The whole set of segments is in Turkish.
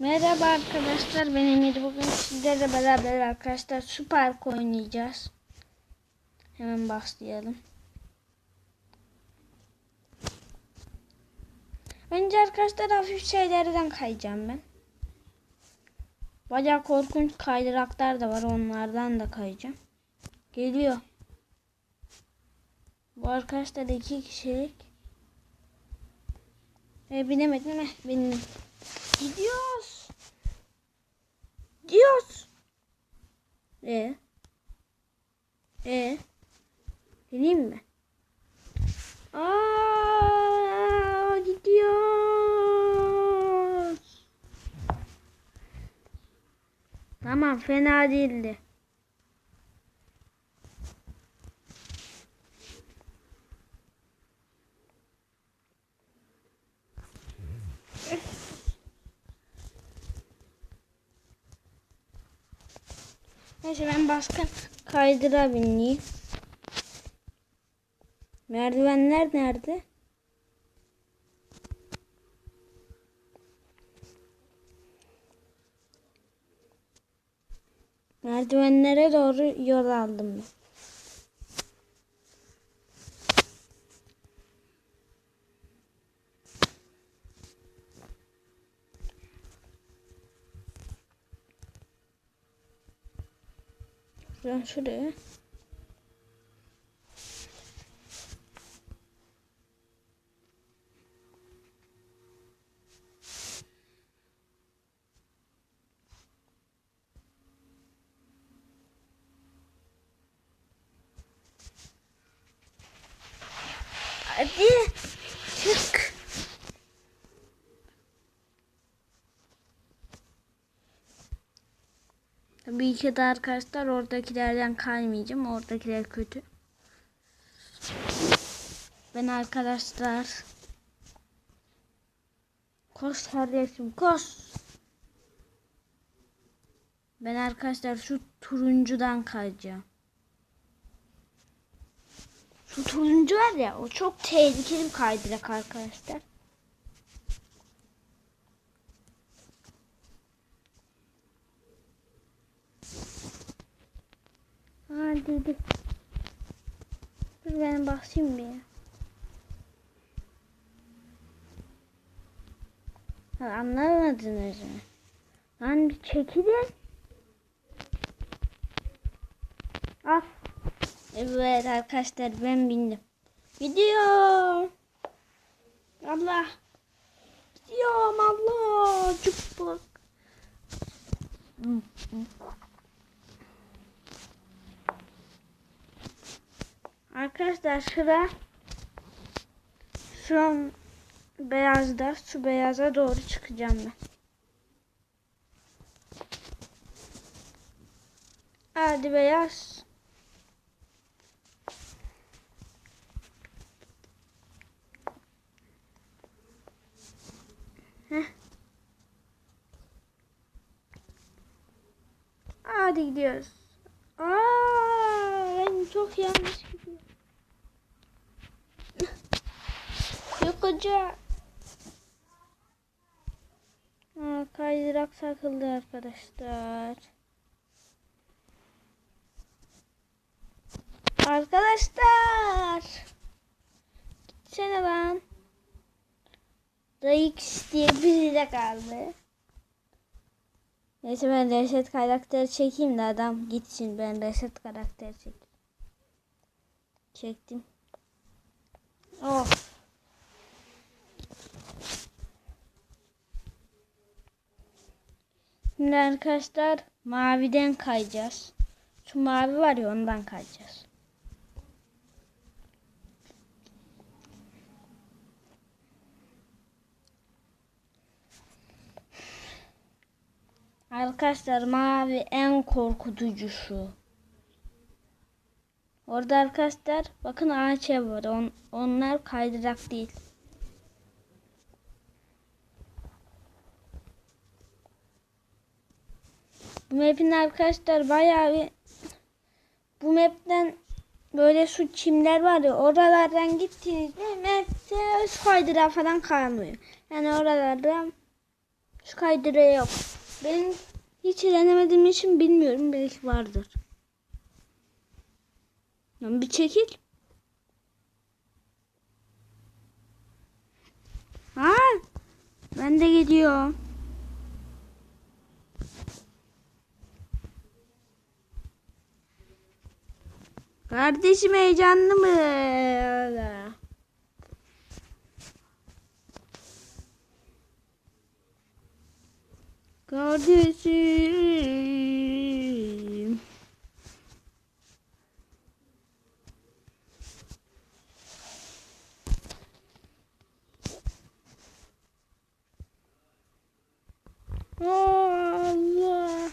Merhaba arkadaşlar ben Emir. Bugün sizlerle beraber arkadaşlar su park oynayacağız. Hemen başlayalım. Önce arkadaşlar hafif şeylerden kayacağım ben. Bayağı korkunç kaydıraklar da var onlardan da kayacağım. Geliyor. Bu arkadaşlar iki kişilik. E, binemedim mi? Bindim. Gidiyoruz. Gidiyoruz. E. E. Geleyim mi? Aa, gidiyoruz. Tamam fena değildi. Neyse ben başka kaydıra bineyim. Merdivenler nerede? Merdivenlere doğru yol aldım ben. 화장실에 아니, 그 Tabii ki de arkadaşlar oradakilerden kaymayacağım. Oradakiler kötü. Ben arkadaşlar koş kardeşim koş. Ben arkadaşlar şu turuncudan kayacağım. Şu turuncu var ya o çok tehlikeli bir kaydırak arkadaşlar. Dedi. Dur ben basayım bir ya. Anlamadınız mı? Lan bir çekilin. Al. Evet arkadaşlar ben bindim. Gidiyorum. Allah. Gidiyorum Allah. Cıppık. Arkadaşlar şura şu an beyazda şu beyaza doğru çıkacağım ben. Hadi beyaz. Heh. Hadi gidiyoruz. Aa, ben çok yanlış gidiyorum. Aa, kaydırak takıldı arkadaşlar. Arkadaşlar. Gitsene lan. Dayık diye biri de kaldı. Neyse ben reset karakteri çekeyim de adam gitsin. Ben reset karakteri çekeyim. Çektim. Oh. Şimdi arkadaşlar maviden kayacağız. Şu mavi var ya ondan kayacağız. Arkadaşlar mavi en korkutucusu. Orada arkadaşlar bakın ağaç var. On, onlar kaydırak değil. Bu map'in arkadaşlar bayağı bir bu map'ten böyle şu çimler var ya oralardan gittiğinizde map'te kaydırak falan kalmıyor. Yani oralardan Şu kaydıra yok. Ben hiç denemediğim için bilmiyorum. Belki vardır. Lan bir çekil. Ha? Ben de gidiyorum. Kardeşim heyecanlı mı? Kardeşim. Allah.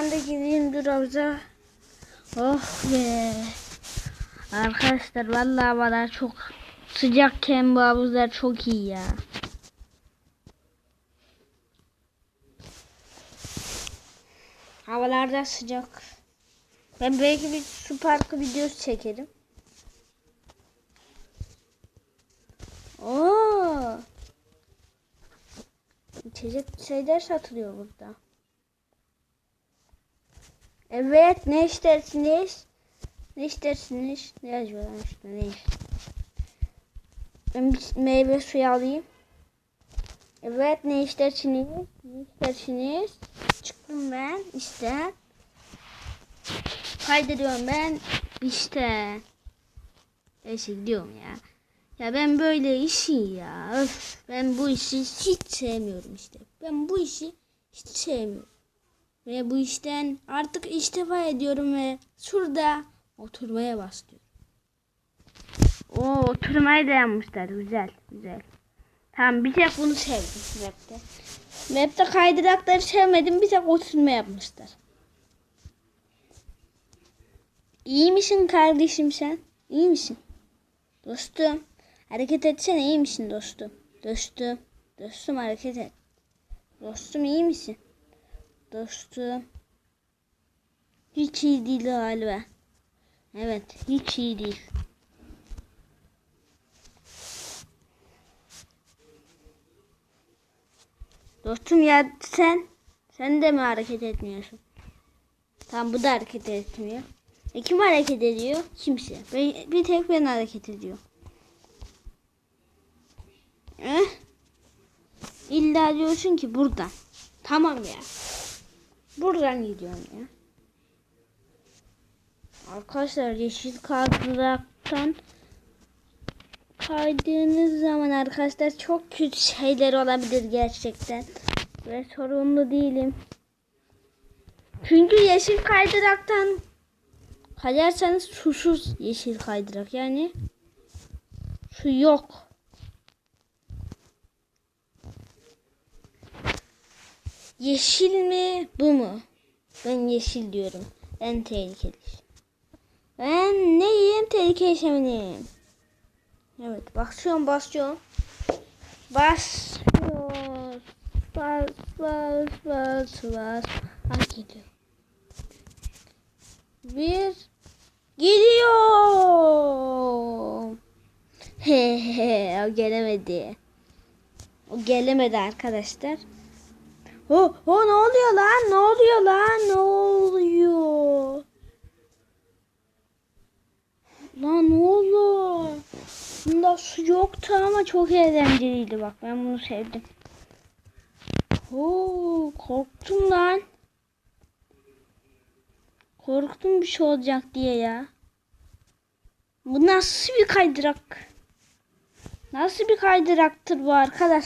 Ben de gideyim dur havuza. Oh be. Arkadaşlar vallahi havalar çok sıcakken bu havuzlar çok iyi ya. Havalarda sıcak. Ben belki bir su parkı videosu çekerim. Oo. İçecek şeyler satılıyor burada. Evet ne istersiniz? Ne istersiniz? Ne yazıyorlar işte ne? Ben bir meyve suyu alayım. Evet ne istersiniz? Ne istersiniz? Çıktım ben işte. Kaydediyorum ben işte. Neyse gidiyorum ya. Ya ben böyle işi ya. Öf, ben bu işi hiç sevmiyorum işte. Ben bu işi hiç sevmiyorum. Ve bu işten artık istifa ediyorum ve şurada oturmaya başlıyorum. O oturmayı da yapmışlar. Güzel, güzel. Tamam bir tek bunu sevdim webde. Webde kaydırakları sevmedim. Bir tek oturma yapmışlar. İyi misin kardeşim sen? İyi misin? Dostum. Hareket etsene iyi misin dostum? Dostum. Dostum hareket et. Dostum iyi misin? Dostum. Hiç iyi değil galiba. Evet hiç iyi değil. Dostum ya sen sen de mi hareket etmiyorsun? Tamam bu da hareket etmiyor. E kim hareket ediyor? Kimse. Bir, bir tek ben hareket ediyorum. Eh? İlla diyorsun ki buradan. Tamam ya. Buradan gidiyorum ya. Arkadaşlar yeşil kaydıraktan kaydığınız zaman arkadaşlar çok kötü şeyler olabilir gerçekten. Ve sorumlu değilim. Çünkü yeşil kaydıraktan kayarsanız susuz yeşil kaydırak yani su yok. Yeşil mi bu mu? Ben yeşil diyorum. En tehlikeli. Ben neyim? Tehlike yaşamayayım. Evet basıyorum basıyorum. Basıyoruz. Bas bas bas bas. Ay geliyor. Bir gidiyor. He he o gelemedi. O gelemedi arkadaşlar. O, o ne oluyor lan? Ne oluyor lan? Ne oluyor? Lan ne oluyor? Bunda su yoktu ama çok eğlenceliydi bak. Ben bunu sevdim. Oo, korktum lan. Korktum bir şey olacak diye ya. Bu nasıl bir kaydırak? Nasıl bir kaydıraktır bu arkadaş?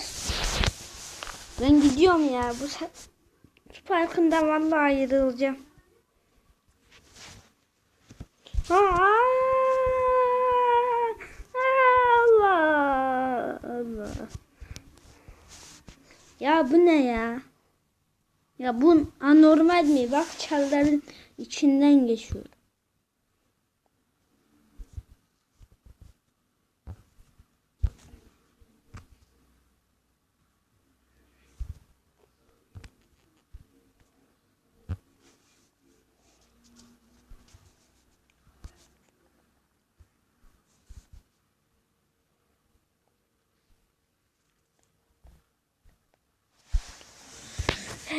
Ben gidiyorum ya. Bu su parkından vallahi ayrılacağım. Aa, Allah Allah. Ya bu ne ya? Ya bu anormal mi? Bak çalların içinden geçiyor.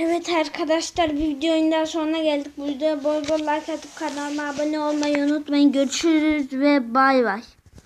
Evet arkadaşlar bir videonun daha sonuna geldik. Bu videoya bol bol like atıp kanalıma abone olmayı unutmayın. Görüşürüz ve bay bay.